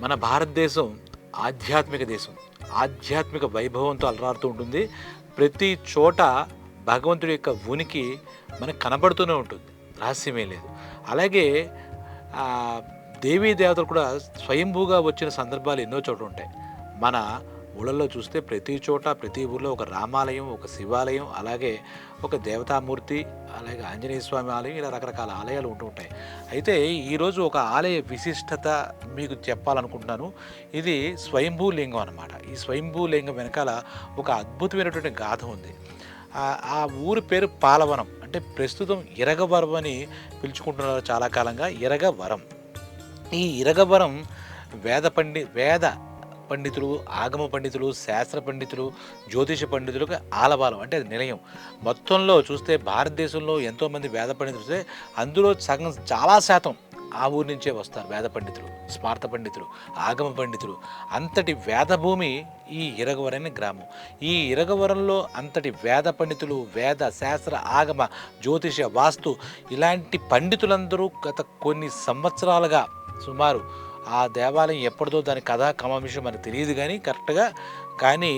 మన భారతదేశం ఆధ్యాత్మిక దేశం. ఆధ్యాత్మిక వైభవంతో అలరాడుతూ ఉంటుంది. ప్రతి చోట భగవంతుడి యొక్క ఉనికి మనకు కనబడుతూనే ఉంటుంది. రహస్యమే లేదు. అలాగే దేవీ దేవతలు కూడా స్వయంభూగా వచ్చిన సందర్భాలు ఎన్నో చోట్ల ఉంటాయి. మన ఊళ్ళల్లో చూస్తే ప్రతి చోట ప్రతి ఊళ్ళో ఒక రామాలయం ఒక శివాలయం అలాగే ఒక దేవతామూర్తి అలాగే ఆంజనేయ స్వామి ఆలయం ఇలా రకరకాల ఆలయాలు ఉంటూ ఉంటాయి. అయితే ఈరోజు ఒక ఆలయ విశిష్టత మీకు చెప్పాలనుకుంటున్నాను. ఇది స్వయంభూ లింగం అనమాట ఈ స్వయంభూ లింగం వెనకాల ఒక అద్భుతమైనటువంటి గాథ ఉంది. ఆ- ఆ ఊరి పేరు పాలవనం. అంటే ప్రస్తుతం ఇరగవరం అని పిలుచుకుంటున్నారు చాలా కాలంగా. ఇరగవరం. ఈ ఇరగవరం వేద పండి వేద పండితులు ఆగమ పండితులు శాస్త్ర పండితులు జ్యోతిష పండితులకు ఆలబాలం అంటే అది నిలయం. మొత్తంలో చూస్తే భారతదేశంలో ఎంతోమంది వేద పండితులు చూస్తే అందులో సగం చాలా శాతం ఆ ఊరి నుంచే వస్తారు వేద పండితులు స్మార్త పండితులు ఆగమ పండితులు. అంతటి వేద భూమి ఈ ఇరగవరైన గ్రామం. ఈ ఇరగవరంలో అంతటి వేద పండితులు వేద శాస్త్ర ఆగమ జ్యోతిష వాస్తు ఇలాంటి పండితులందరూ గత కొన్ని సంవత్సరాలుగా సుమారు ఆ దేవాలయం ఎప్పటిదో దాని కథ కమాంశం మనకు తెలియదు కానీ కరెక్ట్గా కానీ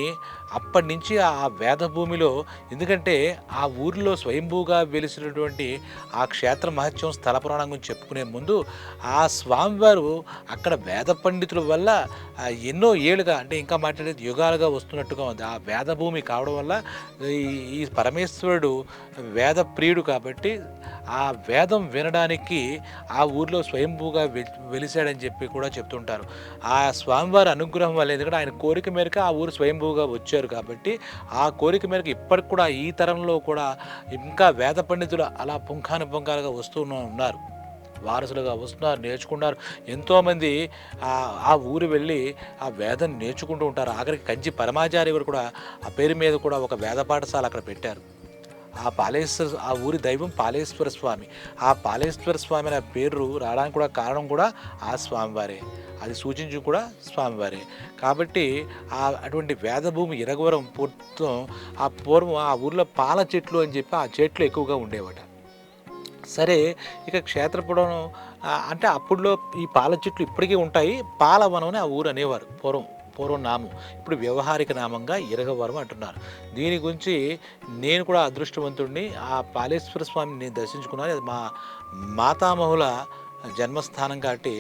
అప్పటి నుంచి ఆ వేద భూమిలో ఎందుకంటే ఆ ఊరిలో స్వయంభూగా వెలిసినటువంటి ఆ క్షేత్ర మహత్యం స్థల పురాణం గురించి చెప్పుకునే ముందు ఆ స్వామివారు అక్కడ వేద పండితుల వల్ల ఎన్నో ఏళ్ళుగా అంటే ఇంకా మాట్లాడేది యుగాలుగా వస్తున్నట్టుగా ఉంది. ఆ వేద భూమి కావడం వల్ల ఈ ఈ పరమేశ్వరుడు వేద ప్రియుడు కాబట్టి ఆ వేదం వినడానికి ఆ ఊర్లో స్వయంభూగా వెలిశాడని చెప్పి కూడా చెప్తుంటారు. ఆ స్వామివారి అనుగ్రహం వల్ల ఎందుకంటే ఆయన కోరిక మేరకు ఆ ఊరు స్వయంభూగా వచ్చారు కాబట్టి ఆ కోరిక మేరకు ఇప్పటికి కూడా ఈ తరంలో కూడా ఇంకా వేద పండితులు అలా పుంఖాను పుంఖాలుగా వస్తూ ఉన్నారు. వారసులుగా వస్తున్నారు నేర్చుకున్నారు ఎంతోమంది ఆ ఆ ఊరు వెళ్ళి ఆ వేదం నేర్చుకుంటూ ఉంటారు. ఆఖరికి కంచి పరమాచార్య కూడా ఆ పేరు మీద కూడా ఒక వేద పాఠశాల అక్కడ పెట్టారు. ఆ పాలేశ్వర ఆ ఊరి దైవం పాలేశ్వర స్వామి. ఆ పాలేశ్వర స్వామి అనే పేరు రావడానికి కూడా కారణం కూడా ఆ స్వామివారే. అది సూచించి కూడా స్వామివారే. కాబట్టి ఆ అటువంటి వేదభూమి ఇరగవరం పూర్తం ఆ పూర్వం ఆ ఊర్లో పాల చెట్లు అని చెప్పి ఆ చెట్లు ఎక్కువగా ఉండేవట. సరే ఇక క్షేత్రపురం అంటే అప్పుడులో ఈ పాల చెట్లు ఇప్పటికీ ఉంటాయి. పాలవనం అని ఆ ఊరు అనేవారు పూర్వం. పూర్వం నామం ఇప్పుడు వ్యవహారిక నామంగా ఇరగవరం అంటున్నారు. దీని గురించి నేను కూడా అదృష్టవంతుడిని ఆ పాలేశ్వర స్వామిని నేను దర్శించుకున్నాను. అది మా మాతామహుల జన్మస్థానం కాబట్టి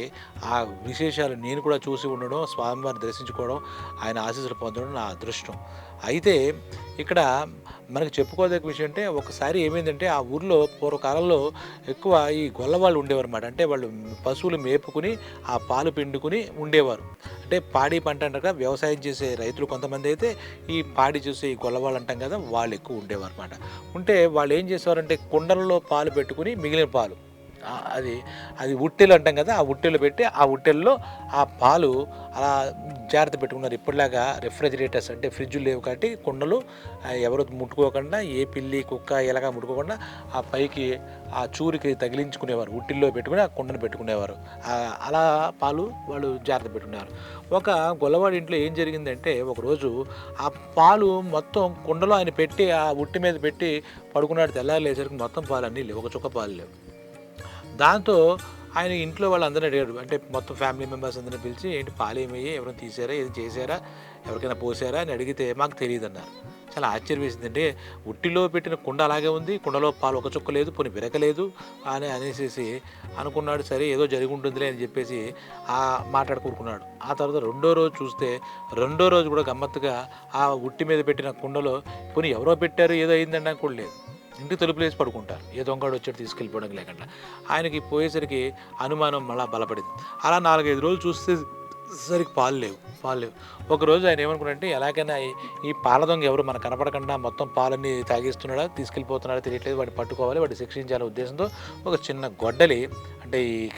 ఆ విశేషాలు నేను కూడా చూసి ఉండడం స్వామివారిని దర్శించుకోవడం ఆయన ఆశీస్సులు పొందడం నా అదృష్టం. అయితే ఇక్కడ మనకు చెప్పుకోదగ్గ విషయం అంటే ఒకసారి ఏమైందంటే ఆ ఊర్లో పూర్వకాలంలో ఎక్కువ ఈ గొల్లవాళ్ళు ఉండేవారు అనమాట అంటే వాళ్ళు పశువులు మేపుకుని ఆ పాలు పిండుకుని ఉండేవారు. అంటే పాడి పంట అంటారు కదా వ్యవసాయం చేసే రైతులు కొంతమంది అయితే ఈ పాడి చూసే ఈ గొల్లవాళ్ళు అంటాం కదా వాళ్ళు ఎక్కువ ఉండేవారు అనమాట ఉంటే వాళ్ళు ఏం చేసేవారంటే కుండలలో పాలు పెట్టుకుని మిగిలిన పాలు అది అది ఉట్టెలు అంటాం కదా ఆ ఉట్టెలు పెట్టి ఆ ఉట్టెల్లో ఆ పాలు అలా జాగ్రత్త పెట్టుకున్నారు. ఇప్పటిలాగా రెఫ్రిజిరేటర్స్ అంటే ఫ్రిడ్జ్లు లేవు కాబట్టి కుండలు ఎవరు ముట్టుకోకుండా ఏ పిల్లి కుక్క ఎలాగా ముట్టుకోకుండా ఆ పైకి ఆ చూరికి తగిలించుకునేవారు. ఉట్టిల్లో పెట్టుకుని ఆ కుండను పెట్టుకునేవారు. అలా పాలు వాళ్ళు జాగ్రత్త పెట్టుకున్నారు. ఒక గొల్లవాడి ఇంట్లో ఏం జరిగిందంటే ఒకరోజు ఆ పాలు మొత్తం కుండలో ఆయన పెట్టి ఆ ఉట్టి మీద పెట్టి పడుకున్నాడు. తెల్లారి లేసరికి మొత్తం పాలు అన్నీ లేవు. ఒక చుక్క పాలు లేవు. దాంతో ఆయన ఇంట్లో వాళ్ళందరినీ అడిగాడు. అంటే మొత్తం ఫ్యామిలీ మెంబర్స్ అందరిని పిలిచి ఏంటి పాలేమయ్యి ఎవరైనా తీసారా? ఏది చేశారా ఎవరికైనా పోసారా? అని అడిగితే మాకు తెలియదు అన్నారు. చాలా ఆశ్చర్యం వేసింది అంటే ఉట్టిలో పెట్టిన కుండ అలాగే ఉంది. కుండలో పాలు ఒక చుక్క లేదు పోనీ విరకలేదు అని అనేసి అనుకున్నాడు. సరే ఏదో జరిగి ఉంటుందిలే అని చెప్పేసి ఆ మాట్లాడుకుంటున్నాడు ఆ తర్వాత రెండో రోజు చూస్తే రెండో రోజు కూడా గమ్మత్తుగా ఆ ఉట్టి మీద పెట్టిన కుండలో పోనీ ఎవరో పెట్టారు? ఏదో అయిందండి కూడా ఇంటి తలుపులు వేసి పడుకుంటారు. ఏ దొంగడు వచ్చాడు తీసుకెళ్ళిపోవడం లేకుండా. ఆయనకి పోయేసరికి అనుమానం మళ్ళా బలపడింది. అలా నాలుగైదు రోజులు చూస్తే సరికి పాలు లేవు పాలు లేవు. ఒకరోజు ఆయన ఏమనుకున్నాడంటే ఎలాగైనా ఈ- పాల దొంగ ఎవరు మనకు కనపడకుండా మొత్తం పాలన్నీ తాగిస్తున్నాడా తీసుకెళ్ళిపోతున్నాడా తెలియట్లేదు వాడిని పట్టుకోవాలి వాడిని శిక్షించాలనే ఉద్దేశంతో ఒక చిన్న గొడ్డలి అంటే ఈ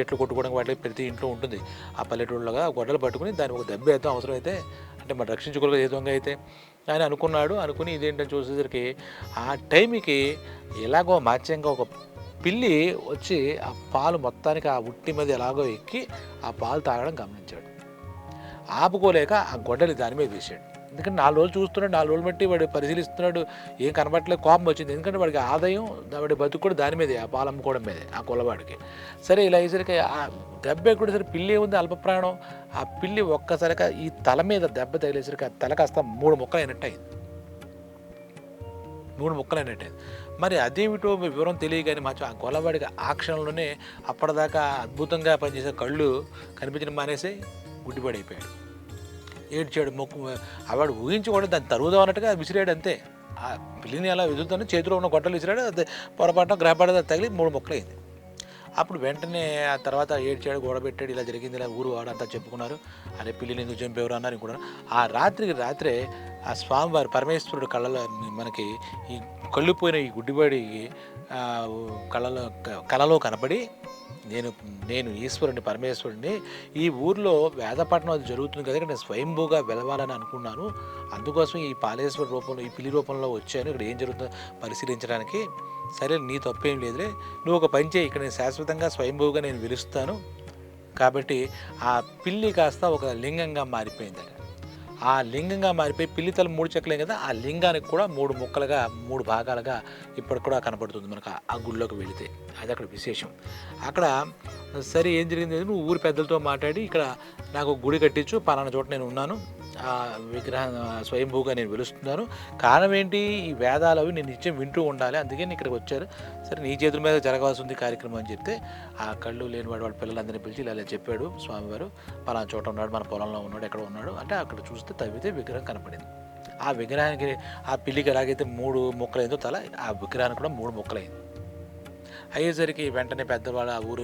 చెట్లు కొట్టుకోవడం వాటి ప్రతి ఇంట్లో ఉంటుంది. ఆ పల్లెటూళ్ళగా ఆ గొడ్డలు పట్టుకుని దాన్ని ఒక దెబ్బ వేద్దాం అవసరం అయితే అంటే మరి రక్షించుకోలేదు ఏ దొంగ అయితే ఆయన అనుకున్నాడు అనుకుని ఇదేంటని చూసేసరికి ఆ టైంకి ఎలాగో మాత్యంగా ఒక పిల్లి వచ్చి ఆ పాలు మొత్తానికి ఆ ఉట్టి మీద ఎలాగో ఎక్కి ఆ పాలు తాగడం గమనించాడు. ఆపుకోలేక ఆ గొడ్డలి దాని మీద వేసాడు ఎందుకంటే నాలుగు రోజులు చూస్తున్నాడు నాలుగు రోజులు బట్టి వాడు పరిశీలిస్తున్నాడు ఏం కనబట్టలేదు కోపం వచ్చింది. ఎందుకంటే వాడికి ఆదాయం వాడి బతుకు కూడా దాని మీదే ఆ పాలు అమ్ముకోవడం మీదే ఆ కులవాడికి. సరే ఇలా అయ్యేసరికి దెబ్బ ఎక్కడ సరే పిల్లి ఏముంది? అల్పప్రాణం ఆ పిల్లి ఒక్కసారిగా ఈ తల మీద దెబ్బ తగిలేసరికి ఆ తల కాస్త మూడు ముక్కలు అయినట్టు అయింది మూడు ముక్కలు అయినట్టు అయింది మరి అదేమిటో వివరం తెలియగానే మా ఆ గొల్లవాడికి ఆ క్షణంలోనే అప్పటిదాకా అద్భుతంగా పనిచేసే కళ్ళు కనిపించడం మానేసి గుడ్డిపడైపోయాడు ఏడ్చాడు మొక్కు ఆవాడు ఊహించుకోవడం దాన్ని తరుగుదాం అన్నట్టుగా విసిరాడు అంతే. ఆ పిల్లిని అలా విదురుతాను చేతిలో ఉన్న గొట్టలు విసిరాడు అది పొరపాటున గ్రహపాట తగిలి మూడు ముక్కలు అయింది అప్పుడు వెంటనే ఆ తర్వాత ఏడ్చాడు గోడ పెట్టాడు ఇలా జరిగింది ఇలా ఊరు వాడు అంతా చెప్పుకున్నారు. అరే పిల్లలు ఎందుకు చంపేవారు అన్నారు ఇంకోటి ఆ రాత్రికి రాత్రే ఆ స్వామివారి పరమేశ్వరుడు కళ్ళలో మనకి ఈ కళ్ళుపోయిన ఈ గుడ్డివాడికి ఆ, కళ్ళలో కళలో కనపడి నేను నేను ఈశ్వరుని పరమేశ్వరుని ఈ ఊర్లో వేదపట్నం అది జరుగుతుంది కదా ఇక్కడ నేను స్వయంభూగా వెలవాలని అనుకున్నాను. అందుకోసం ఈ పాలేశ్వర రూపంలో ఈ పిల్లి రూపంలో వచ్చాను. ఇక్కడ ఏం జరుగుతుందో పరిశీలించడానికి. సరే నీ తప్పేం లేదులే. నువ్వు ఒక పని చేయి. ఇక్కడ నేను శాశ్వతంగా స్వయంభూగా నేను వెలుస్తాను. కాబట్టి ఆ పిల్లి కాస్త ఒక లింగంగా మారిపోయిందట. ఆ లింగంగా మారిపోయి పిల్లి తల మూడు చెక్కలేం కదా ఆ లింగానికి కూడా మూడు ముక్కలుగా మూడు భాగాలుగా ఇప్పటికి కూడా కనబడుతుంది మనకు ఆ- గుళ్ళోకి వెళితే. అది అక్కడ విశేషం. అక్కడ సరే ఏం జరిగింది? నువ్వు ఊరి పెద్దలతో మాట్లాడి ఇక్కడ నాకు గుడి కట్టించు పలానా చోట నేను ఉన్నాను. విగ్రహం స్వయంభూగా నేను పిలుస్తున్నాను. కారణం ఏంటి? ఈ వేదాలు అవి నేను నిత్యం వింటూ ఉండాలి. అందుకే నేను ఇక్కడికి వచ్చారు. సరే నీ చేతుల మీద జరగవలసి ఉంది కార్యక్రమం అని చెప్తే ఆ కళ్ళు లేనివాడు వాళ్ళ పిల్లలందరినీ పిలిచి ఇలా చెప్పాడు స్వామివారు. పలానా చోట ఉన్నాడు మన పొలంలో ఉన్నాడు ఎక్కడ ఉన్నాడు అంటే అక్కడ చూస్తే తవ్వితే విగ్రహం కనపడింది. ఆ విగ్రహానికి ఆ పిల్లికి ఎలాగైతే మూడు మొక్కలైందో తల ఆ విగ్రహానికి కూడా మూడు మొక్కలైంది. అయ్యేసరికి వెంటనే పెద్దవాళ్ళు ఆ ఊరు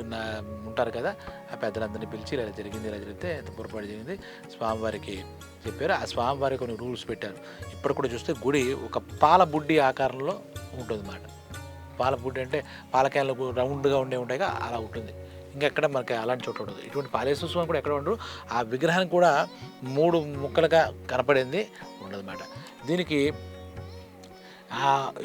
ఉంటారు కదా ఆ పెద్దలందరినీ పిలిచి ఇలా జరిగింది ఇలా జరిగితే పొరపాటు జరిగింది? స్వామివారికి చెప్పారు. ఆ స్వామివారి కొన్ని రూల్స్ పెట్టారు. ఇప్పుడు కూడా చూస్తే గుడి ఒక పాల బుడ్డి ఆకారంలో ఉంటుంది అన్నమాట పాల బుడ్డి అంటే పాలకాయలు రౌండ్గా ఉండే ఉంటాయి కదా, అలా ఉంటుంది. ఇంకెక్కడ మనకి అలాంటి చోట ఉండదు. ఇటువంటి పాలేశ్వర స్వామి కూడా ఎక్కడ ఉండరు. ఆ విగ్రహానికి కూడా మూడు ముక్కలుగా కనపడింది ఉండదన్నమాట. దీనికి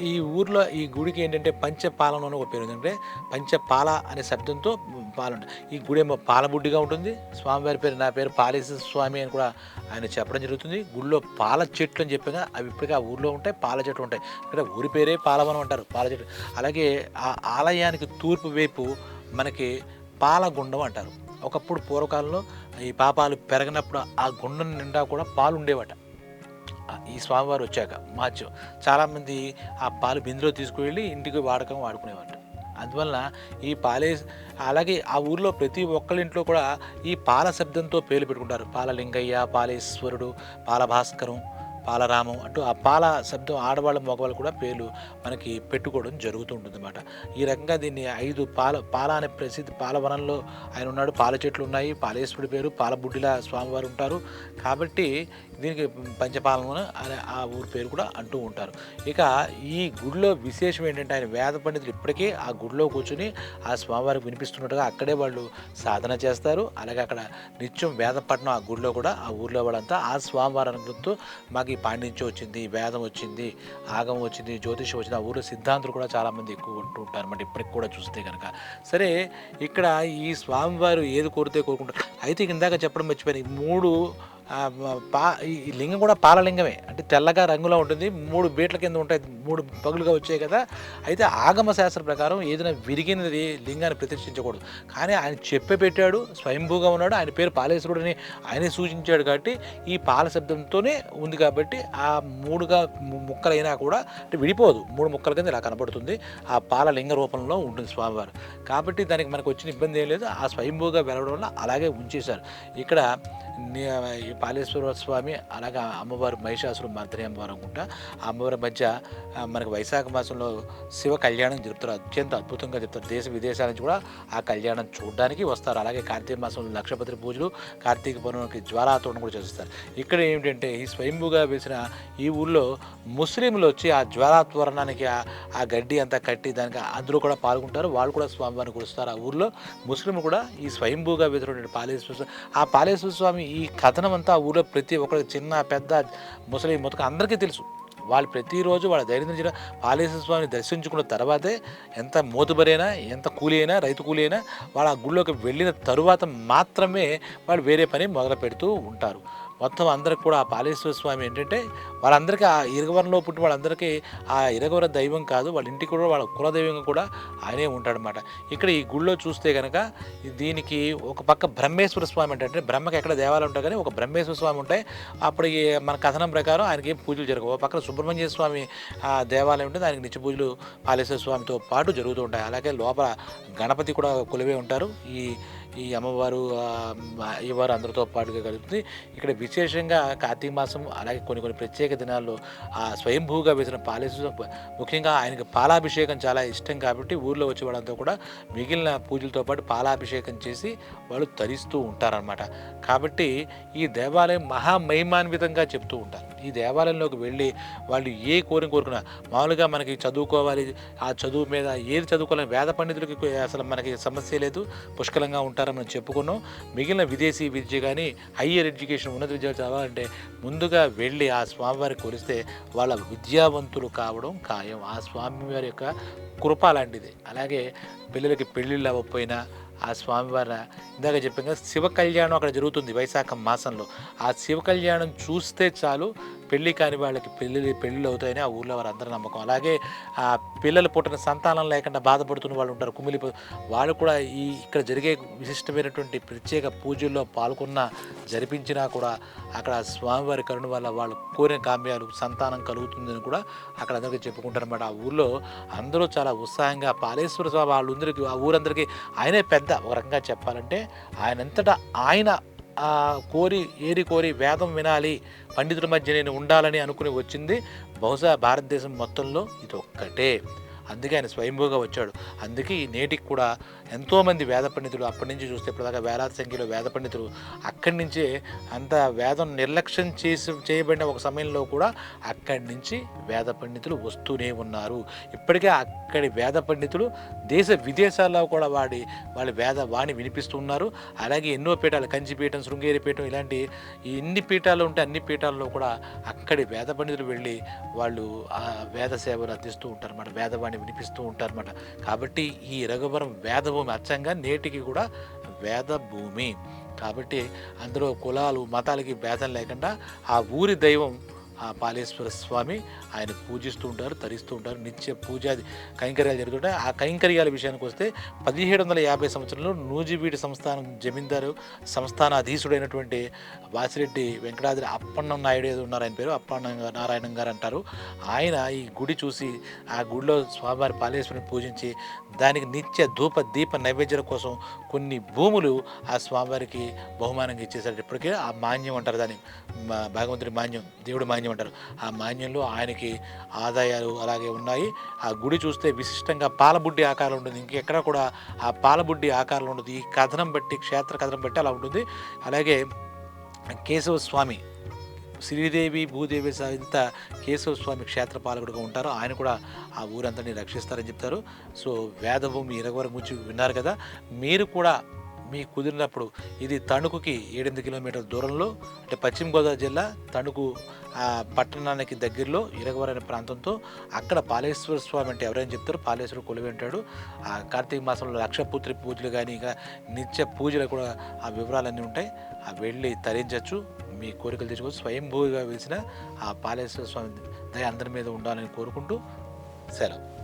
ఈ ఊర్లో ఈ గుడికి ఏంటంటే పంచపాలన అని ఒక పేరు ఏంటంటే పంచపాల అనే శబ్దంతో పాల ఈ గుడి ఏమో పాలబుడ్డిగా ఉంటుంది. స్వామివారి పేరు నా పేరు పాలేశ్వర స్వామి అని కూడా ఆయన చెప్పడం జరుగుతుంది. గుడిలో పాల చెట్లు అని చెప్పాగా అవి ఇప్పటికీ ఆ ఊర్లో ఉంటాయి పాల చెట్లు ఉంటాయి. ఇక్కడ ఊరి పేరే పాలవనం అంటారు పాల చెట్లు అలాగే ఆ ఆలయానికి తూర్పు వైపు మనకి పాలగుండం అంటారు. ఒకప్పుడు పూర్వకాలంలో ఈ పాపాలు పెరగనప్పుడు ఆ గుండం నిండా కూడా పాలు ఉండేవట ఈ స్వామివారు వచ్చాక మార్చం చాలామంది ఆ పాలు బిందులో తీసుకువెళ్ళి ఇంటికి వాడకం వాడుకునేవారు అందువలన ఈ పాలే అలాగే ఆ ఊర్లో ప్రతి ఒక్కరి ఇంట్లో కూడా ఈ పాల శబ్దంతో పేర్లు పెట్టుకుంటారు. పాల లింగయ్య పాలేశ్వరుడు పాల భాస్కరం పాలరామం అంటూ ఆ పాల శబ్దం ఆడవాళ్ళ మగవాళ్ళు కూడా పేర్లు మనకి పెట్టుకోవడం జరుగుతూ ఉంటుంది అన్నమాట ఈ రకంగా దీన్ని ఐదు పాల పాల అనే ప్రసిద్ధి పాలవనంలో ఆయన ఉన్నాడు. పాల చెట్లు ఉన్నాయి. పాలేశ్వరుడి పేరు పాలబుడ్డిలా స్వామివారు ఉంటారు. కాబట్టి దీనికి పంచపాలమున అనే ఆ ఊరి పేరు కూడా అంటూ ఉంటారు. ఇక ఈ గుడిలో విశేషం ఏంటంటే ఆయన వేద పండితులు ఇప్పటికీ ఆ గుడిలో కూర్చుని ఆ స్వామివారికి వినిపిస్తున్నట్టుగా అక్కడే వాళ్ళు సాధన చేస్తారు. అలాగే అక్కడ నిత్యం వేదపట్నం ఆ గుడిలో కూడా ఆ ఊర్లో వాళ్ళంతా ఆ స్వామివారి అనుగ్రహంతో మాకు ఈ పాండిత్యం వచ్చింది వేదం వచ్చింది ఆగమం వచ్చింది జ్యోతిషం వచ్చింది ఆ ఊర్లో సిద్ధాంతులు కూడా చాలామంది ఎక్కువ ఉంటూ ఉంటారు అన్నమాట ఇప్పటికి కూడా చూస్తే కనుక సరే ఇక్కడ ఈ స్వామివారు ఏది కోరితే కోరుకుంటారు. అయితే ఇందాక చెప్పడం మర్చిపోయాను ఈ మూడు పా ఈ లింగం కూడా పాలలింగమే. అంటే తెల్లగా రంగులో ఉంటుంది. మూడు బీట్ల కింద ఉంటాయి. మూడు పగులుగా వచ్చాయి కదా. అయితే ఆగమ శాస్త్ర ప్రకారం ఏదైనా విరిగినది లింగాన్ని ప్రతిష్ఠించకూడదు. కానీ ఆయన చెప్పే పెట్టాడు. స్వయంభూగా ఉన్నాడు. ఆయన పేరు పాలేశ్వరుడు అని ఆయనే సూచించాడు కాబట్టి ఈ పాల శబ్దంతోనే ఉంది కాబట్టి ఆ మూడుగా ముక్కలైనా కూడా అంటే విడిపోదు. మూడు ముక్కల కింద ఇలా కనబడుతుంది ఆ పాల లింగ రూపంలో ఉంటుంది స్వామివారు. కాబట్టి దానికి మనకు వచ్చిన ఇబ్బంది ఏం లేదు. ఆ స్వయంభూగా వెలవడం వల్ల అలాగే ఉంచేశారు. ఇక్కడ ఈ పాలేశ్వర స్వామి అలాగే అమ్మవారు మహిషాసురు మర్దని అమ్మవారు అనుకుంటా. అమ్మవారి మధ్య మనకి మనకు వైశాఖ మాసంలో శివ కళ్యాణం జరుపుతారు. అత్యంత అద్భుతంగా చెప్తారు దేశ విదేశాల నుంచి కూడా ఆ కళ్యాణం చూడడానికి వస్తారు. అలాగే కార్తీక మాసంలో లక్షపత్రి పూజలు కార్తీక పౌర్ణమికి జ్వాలాతోరణం కూడా చేస్తారు. ఇక్కడ ఏమిటంటే ఈ స్వయంభూగా వేసిన ఈ ఊళ్ళో ముస్లింలు వచ్చి ఆ జ్వాలాతోరణానికి ఆ- గడ్డి అంతా కట్టి దానికి అందులో కూడా పాల్గొంటారు. వాళ్ళు కూడా స్వామివారిని కొలుస్తారు. ఆ ఊర్లో ముస్లింలు కూడా ఈ స్వయంభూగా వేసినటువంటి పాలేశ్వర స్వామి ఆ పాలేశ్వర స్వామి ఈ కథనం అంతా ఆ ప్రతి ఒక్కరికి చిన్న పెద్ద ముసలి ముతక అందరికీ తెలుసు. వాళ్ళు ప్రతిరోజు వాళ్ళ దైనందిన జీవన పాలేశ్వర స్వామిని దర్శించుకున్న తర్వాతే ఎంత మోతుబరైనా ఎంత కూలి అయినా రైతు కూలి అయినా వాళ్ళు ఆ గుళ్ళోకి వెళ్ళిన తరువాత మాత్రమే వాళ్ళు వేరే పని మొదలు పెడుతూ ఉంటారు. మొత్తం అందరికి కూడా ఆ పాలేశ్వర స్వామి ఏంటంటే వాళ్ళందరికీ ఆ ఇరగవరంలో పుట్టిన వాళ్ళందరికీ ఆ ఇరగవర దైవం కాదు వాళ్ళ ఇంటికి కూడా వాళ్ళ కులదైవంగా కూడా ఆయనే ఉంటాడనమాట ఇక్కడ ఈ గుళ్ళో చూస్తే కనుక దీనికి ఒక పక్క బ్రహ్మేశ్వర స్వామి అంటే బ్రహ్మకి ఎక్కడ దేవాలయం ఉంటాయి కానీ ఒక బ్రహ్మేశ్వర స్వామి ఉంటాయి. అప్పుడు మన కథనం ప్రకారం ఆయనకి ఏం పూజలు జరగవు. ఒక పక్కన సుబ్రహ్మణ్య స్వామి ఆ దేవాలయం ఉంటుంది దానికి నిత్య పూజలు పాలేశ్వర స్వామితో పాటు జరుగుతూ ఉంటాయి. అలాగే లోపల గణపతి కూడా కొలివే ఉంటారు. ఈ ఈ అమ్మవారు అయ్యవారు అందరితో పాటుగా కలుగుతుంది ఇక్కడ విశేషంగా కార్తీక మాసం అలాగే కొన్ని కొన్ని ప్రత్యేక దినాల్లో ఆ స్వయంభూగా వేసిన పాలేసు ముఖ్యంగా ఆయనకి పాలాభిషేకం చాలా ఇష్టం కాబట్టి ఊర్లో వచ్చే వాళ్ళంతా కూడా మిగిలిన పూజలతో పాటు పాలాభిషేకం చేసి వాళ్ళు తరిస్తూ ఉంటారనమాట కాబట్టి ఈ దేవాలయం మహామహిమాన్వితంగా చెప్తూ ఉంటారు. ఈ దేవాలయంలోకి వెళ్ళి వాళ్ళు ఏ కోరిక కోరుకున్నా మామూలుగా మనకి చదువుకోవాలి ఆ చదువు మీద ఏది చదువుకోవాలని వేద పండితులకి అసలు మనకి సమస్య లేదు పుష్కలంగా ఉంటారు. ఉంటారని మనం చెప్పుకున్నాం మిగిలిన విదేశీ విద్య కానీ హయ్యర్ ఎడ్యుకేషన్ ఉన్నత విద్య చదవాలంటే ముందుగా వెళ్ళి ఆ స్వామివారికి కొలిస్తే వాళ్ళ విద్యావంతులు కావడం ఖాయం. ఆ స్వామివారి యొక్క కృప లాంటిది. అలాగే పిల్లలకి పెళ్ళిళ్ళు అవ్వకపోయినా ఆ స్వామివారి ఇందాక చెప్పాం కదా శివ కళ్యాణం అక్కడ జరుగుతుంది వైశాఖ మాసంలో. ఆ శివ కళ్యాణం చూస్తే చాలు పెళ్ళి కాని వాళ్ళకి పెళ్ళి పెళ్ళిళ్ళు అవుతాయని ఆ ఊళ్ళో వారందరూ నమ్మకం. అలాగే ఆ పిల్లలు పుట్టిన సంతానం లేకుండా బాధపడుతున్న వాళ్ళు ఉంటారు. కుమిలి వాళ్ళు కూడా ఈ ఇక్కడ జరిగే విశిష్టమైనటువంటి ప్రత్యేక పూజల్లో పాల్గొన్న జరిపించినా కూడా అక్కడ స్వామివారి కరుణ వల్ల వాళ్ళు కోరిన కామ్యాలు సంతానం కలుగుతుందని కూడా అక్కడ అందరికీ చెప్పుకుంటారు అనమాట ఆ ఊళ్ళో అందరూ చాలా ఉత్సాహంగా పాలేశ్వర స్వామి వాళ్ళందరికీ ఆ ఊరందరికీ ఆయనే పెద్ద. ఒక రకంగా చెప్పాలంటే ఆయనంతటా ఆయన ఆ కోరి ఏరి కోరి వేదం వినాలి పండితుల మధ్య నేను ఉండాలని అనుకుని వచ్చింది. బహుశా భారతదేశం మొత్తంలో ఇది ఒక్కటే. అందుకే ఆయన స్వయంభూగా వచ్చాడు. అందుకే ఈ నేటికి కూడా ఎంతోమంది వేద పండితులు అప్పటి నుంచి చూస్తే ఇప్పటిదాకా వేలాది సంఖ్యలో వేద పండితులు అక్కడి నుంచే అంత వేదం నిర్లక్ష్యం చేసి చేయబడిన ఒక సమయంలో కూడా అక్కడి నుంచి వేద పండితులు వస్తూనే ఉన్నారు. ఇప్పటికే అక్కడి వేద పండితులు దేశ విదేశాల్లో కూడా వాడి వాళ్ళ వేద వాణి వినిపిస్తూ ఉన్నారు. అలాగే ఎన్నో పీఠాలు కంచిపీఠం శృంగేరి పీఠం ఇలాంటి ఈ ఎన్ని పీఠాలు ఉంటే అన్ని పీఠాల్లో కూడా అక్కడి వేద పండితులు వెళ్ళి వాళ్ళు ఆ వేద సేవలు అందిస్తూ ఉంటారన్నమాట వేదవాణి వినిపిస్తూ ఉంటారన్నమాట. కాబట్టి ఈ రఘువరం భూమి అచ్చంగా నేటికి కూడా వేద భూమి. కాబట్టి అందులో కులాలు మతాలకి భేదం లేకుండా ఆ ఊరి దైవం ఆ పాలేశ్వర స్వామి ఆయన పూజిస్తూ ఉంటారు తరిస్తూ ఉంటారు. నిత్య పూజాది కైంకర్యాలు జరుగుతుంటాయి. ఆ కైంకర్యాల విషయానికి వస్తే పదిహేడు వందల యాభై సంవత్సరంలో నూజివీడి సంస్థానం జమీందారు సంస్థాన అధీశుడైనటువంటి వాసిరెడ్డి వెంకటాద్రి అప్పన్నం నాయుడు ఏదో ఉన్నారు ఆయన పేరు అప్పన్న నారాయణం గారు అంటారు. ఆయన ఈ గుడి చూసి ఆ గుడిలో స్వామివారి పాలేశ్వరిని పూజించి దానికి నిత్య ధూప దీప నైవేద్యాల కోసం కొన్ని భూములు ఆ స్వామివారికి బహుమానంగా ఇచ్చేసారు ఇప్పటికే ఆ మాన్యం అంటారు దాన్ని. మా భగవంతుడి మాన్యం దేవుడి మాన్యం అంటారు. ఆ మాన్యంలో ఆయనకి ఆదాయాలు అలాగే ఉన్నాయి. ఆ గుడి చూస్తే విశిష్టంగా పాలబుడ్డి ఆకారం ఉంటుంది. ఇంకెక్కడ కూడా ఆ పాలబుడ్డి ఆకారం ఉంటుంది ఈ కథనం బట్టి క్షేత్ర కథనం బట్టి అలా ఉంటుంది. అలాగే కేశవ స్వామి శ్రీదేవి భూదేవి సహిత కేశవ స్వామి క్షేత్ర పాలకుడుగా ఉంటారు. ఆయన కూడా ఆ ఊరంతని రక్షిస్తారని చెప్తారు. సో వేదభూమి ఇరగవరం గురించి విన్నారు కదా. మీరు కూడా మీ కుదిరినప్పుడు ఇది తణుకుకి ఏడెనిమిది కిలోమీటర్ల దూరంలో అంటే పశ్చిమ గోదావరి జిల్లా తణుకు ఆ, పట్టణానికి దగ్గరలో ఇరగవర అనే ప్రాంతంతో అక్కడ పాలేశ్వర స్వామి అంటే ఎవరైనా చెప్తారు? పాలేశ్వర కొలువెంటాడు ఆ కార్తీక మాసంలో లక్షపుత్రి పూజలు కానీ ఇంకా నిత్య పూజలు కూడా ఆ వివరాలన్నీ ఉంటాయి. ఆ వెళ్ళి తరించవచ్చు మీ కోరికలు తెచ్చుకోవచ్చు స్వయంభూగా వేసిన ఆ పాలేశ్వర స్వామి దయ అందరి మీద ఉండాలని కోరుకుంటూ సెలవు.